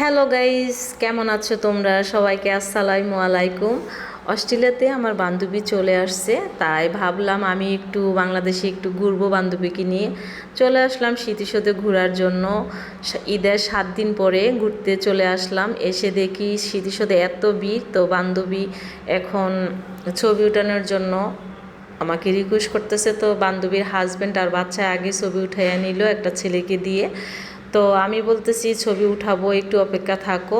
Hello guys কেমন আছো তোমরা? সবাইকে আসসালামু আলাইকুম। অস্ট্রেলিয়াতে আমার বান্ধবী চলে আসছে, তাই ভাবলাম আমি একটু বাংলাদেশে একটু ঘুরবো বান্ধবীকে নিয়ে। চলে আসলাম স্মৃতিসৌধে ঘোরার জন্য। ঈদের সাত দিন পরে ঘুরতে চলে আসলাম। এসে দেখি স্মৃতিসৌধে এত ভিড়, তো বান্ধবী এখন ছবি উঠানোর জন্য আমাকে রিকোয়েস্ট করতেছে। তো বান্ধবীর হাজব্যান্ড আর বাচ্চা আগে ছবি উঠাইয়া নিল একটা ছেলেকে দিয়ে। তো আমি বলতেছি, ছবি উঠাবো, একটু অপেক্ষা থাকো।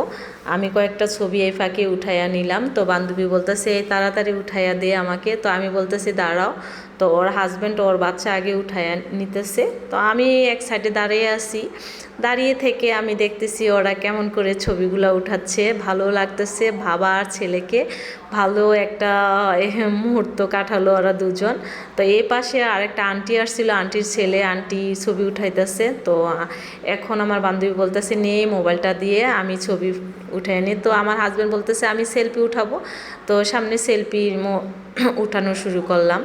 আমি কয়েকটা ছবি এই ফাঁকে উঠাইয়া নিলাম। তো বান্ধবী বলতেছে তাড়াতাড়ি উঠাইয়া দে আমাকে। তো আমি বলতেছি, দাঁড়াও। তো ওর হাজব্যান্ড ওর বাচ্চা আগে উঠাইয়া নিতেছে। তো আমি এক সাইডে দাঁড়িয়ে আছি। দাঁড়িয়ে থেকে আমি দেখতেছি, ওরা কেমন করে ছবিগুলো উঠাচ্ছে। ভালো লাগতেছে বাবা আর ছেলেকে। ভালো একটা মুহূর্ত কাটালো ওরা দুজন। তো এই পাশে আরেকটা আন্টি আসছিল আন্টির ছেলে আন্টি ছবি উঠাইতেছে। তো এখন আমার বান্ধবী বলতেছে নেই মোবাইলটা দিয়ে আমি ছবি উঠে নি। তো আমার হাজব্যান্ড বলতেছে, আমি সেলফি উঠাবো। তো সামনে সেলফি উঠানো শুরু করলাম।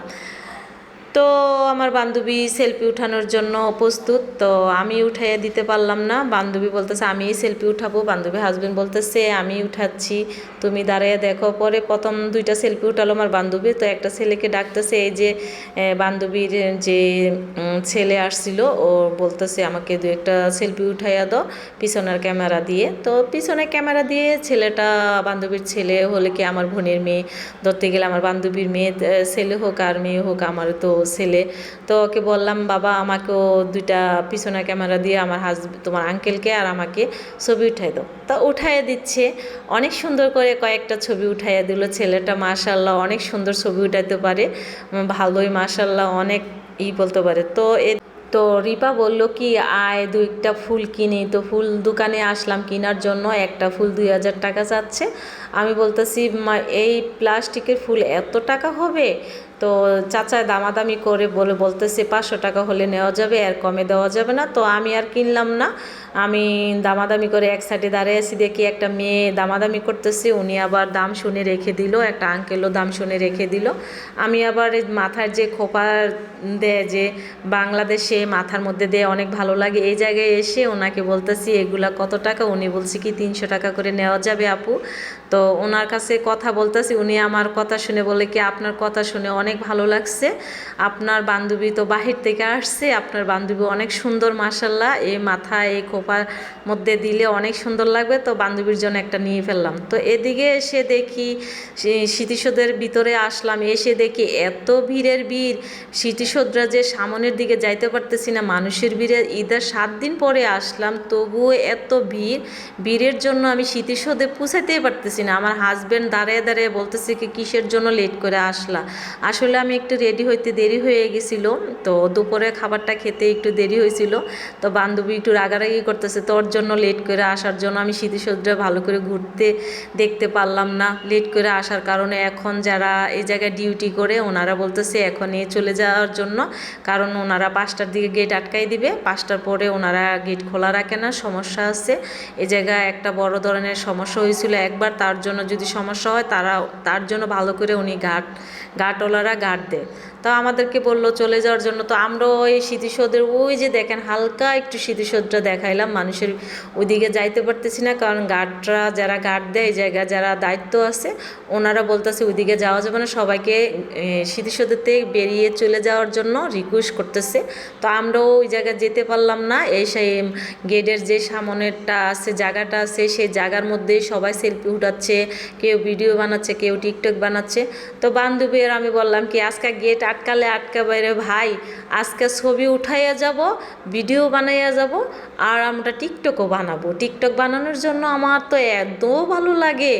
তো আমার বান্ধবী সেলফি উঠানোর জন্য প্রস্তুত, তো আমি উঠাইয়া দিতে পারলাম না। বান্ধবী বলতেছে, আমি সেলফি উঠাবো। বান্ধবী হাজবেন্ড বলতেছে, আমি উঠাচ্ছি। তুমি দাঁড়িয়ে দেখো। পরে প্রথম দুইটা সেলফি উঠালো আমার বান্ধবী, তো একটা ছেলেকে ডাকতেছে, এই যে বান্ধবীর যে ছেলে আসছিল, ও বলতেছে, আমাকে দু একটা সেলফি উঠাইয়া দাও পিছনের ক্যামেরা দিয়ে। তো পিছনে ক্যামেরা দিয়ে ছেলেটা, বান্ধবীর ছেলে হলে কি আমার বোনের মেয়ে? ধরতে গেলে আমার বান্ধবীর মেয়ে ছেলে হোক আর মেয়ে হোক, আমার তো ছেলে। তো ওকে বললাম বাবা আমাকেও দুইটা পিছনে ক্যামেরা দিয়ে আমার হাজ তোমার আঙ্কেলকে আর আমাকে ছবি উঠাই দাও। তা উঠাইয়া দিচ্ছে। অনেক সুন্দর করে কয়েকটা ছবি উঠাইয়া দিল ছেলেটা মাশাল্লাহ অনেক সুন্দর ছবি উঠাইতে পারে। ভালোই মাশাল্লাহ অনেক ই বলতে পারে। তো এ তো রিপা বলল কি আয় দুইটা ফুল কিনি। তো ফুল দোকানে আসলাম কেনার জন্য একটা ফুল দুই হাজার টাকা চাচ্ছে। আমি বলতেছি "মা, এই প্লাস্টিকের ফুল এত টাকা হবে? তো চাচা দামাদামি করে বলে, বলতেছে, পাঁচশো টাকা হলে নেওয়া যাবে, আর কমে দেওয়া যাবে না। তো আমি আর কিনলাম না। আমি দামাদামি করে এক সাইডে দাঁড়িয়ে আছি দেখি একটা মেয়ে দামাদামি করতেছে, উনি আবার দাম শুনে রেখে দিল, একটা আঙ্কেলও দাম শুনে রেখে দিল। আমি আবার মাথার যে খোপা দেয় যে বাংলাদেশে মাথার মধ্যে দেয় অনেক ভালো লাগে, এই জায়গায় এসে ওনাকে বলতেছি, এগুলা কত টাকা? উনি বলছে কি, তিনশো টাকা করে নেওয়া যাবে আপু। তো ওনার কাছে কথা বলতেছি, উনি আমার কথা শুনে বলে কি, আপনার কথা শুনে অনেক ভালো লাগছে। আপনার বান্ধবী তো বাহির থেকে আসছে, আপনার বান্ধবী অনেক সুন্দর মাসাল্লাহ এই মাথা, এই খোপার মধ্যে দিলে অনেক সুন্দর লাগবে। তো বান্ধবীর জন্য একটা নিয়ে ফেললাম। তো এদিকে এসে দেখি স্মৃতিসৌধের ভিতরে আসলাম। এসে দেখি এত ভিড়ের ভিড়। স্মৃতিসৌধরা যে সামনের দিকে যাইতে পারতেছি না, মানুষের ভিড়ে ঈদের সাত দিন পরে আসলাম। তবুও এত ভিড়। ভিড়ের জন্য আমি স্মৃতিসৌধে পৌঁছাতেই পারতেছি না, আমার হাজব্যান্ড দাঁড়িয়ে দাঁড়িয়ে বলতেছে কি, কিসের জন্য লেট করে আসলা? আসলে আমি একটু রেডি হইতে দেরি হয়ে গেছিল, তো দুপুরে খাবারটা খেতে একটু দেরি হয়েছিল, তো বান্ধবী একটু রাগারাগি করতেছে, তোর জন্য লেট করে আসার জন্য আমি স্মৃতিসৌধটা ভালো করে ঘুরতে দেখতে পারলাম না লেট করে আসার কারণে এখন যারা এই জায়গায় ডিউটি করে, ওনারা বলতেছে এখনই চলে যাওয়ার জন্য, কারণ ওনারা পাঁচটার দিকে গেট আটকাই দিবে, পাঁচটার পরে ওনারা গেট খোলা রাখে না, সমস্যা আছে এই জায়গায় একটা বড় ধরনের সমস্যা হয়েছিল, একবার তার জন্য যদি সমস্যা হয় তারা তার জন্য ভালো করে উনি গার্ড গার্ডওয়ালারা গার্ড দেয়। তো আমাদেরকে বলল চলে যাওয়ার জন্য। তো আমরা ওই স্মৃতিসৌধের ওই যে দেখেন, হালকা একটু স্মৃতিসৌধটা দেখাইলাম, মানুষের ওইদিকে যাইতে পারতেছি না, কারণ গার্ডরা যারা গার্ড দেয়, এই জায়গায় যারা দায়িত্ব আছে, ওনারা বলতেছে ওইদিকে যাওয়া যাবে না, সবাইকে স্মৃতিসৌধতে বেরিয়ে চলে যাওয়ার জন্য রিকোয়েস্ট করতেছে। তো আমরাও ওই জায়গায় যেতে পারলাম না, এই সেই গেটের যে সামনেরটা আছে, জায়গাটা আছে, সেই জায়গার মধ্যেই সবাই সেলফি উঠাচ্ছে, কেউ ভিডিও বানাচ্ছে, কেউ টিকটক বানাচ্ছে। তো বান্ধবী আর আমি বললাম কি, আজকে গেট আটকালে আটকাবে রে ভাই। আজকে ছবি উঠাইয়া যাব, ভিডিও বানাইয়া যাব, আর আমরা টিকটকও বানাবো। টিকটক বানানোর জন্য আমার তো এত ভালো লাগে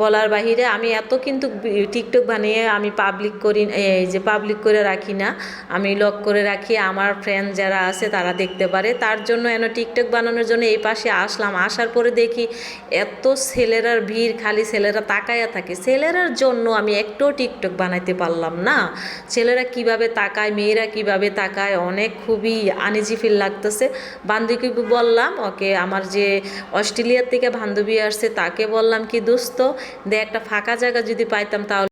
বলার বাহিরে। আমি এত কিন্তু টিকটক বানিয়ে আমি পাবলিক করি, এই যে পাবলিক করে রাখি না। আমি লক করে রাখি। আমার ফ্রেন্ড যারা আছে তারা দেখতে পারে। তার জন্য এন টিকটক বানানোর জন্য এই পাশে আসলাম। আসার পরে দেখি এত ছেলেরার ভিড়, খালি ছেলেরা তাকায়া থাকে। ছেলেরার জন্য আমি একটু টিকটক বানাইতে পারলাম না। ছেলেরা কীভাবে তাকায়, মেয়েরা কীভাবে তাকায়, অনেক খুবই আনিজি ফিল লাগতেছে। বান্ধবীকে বললাম, ওকে, আমার যে অস্ট্রেলিয়ার থেকে বান্ধবী আসছে, তাকে বললাম কি, দোস্ত, দে একটা ফাঁকা জায়গা যদি পাইতাম তাহলে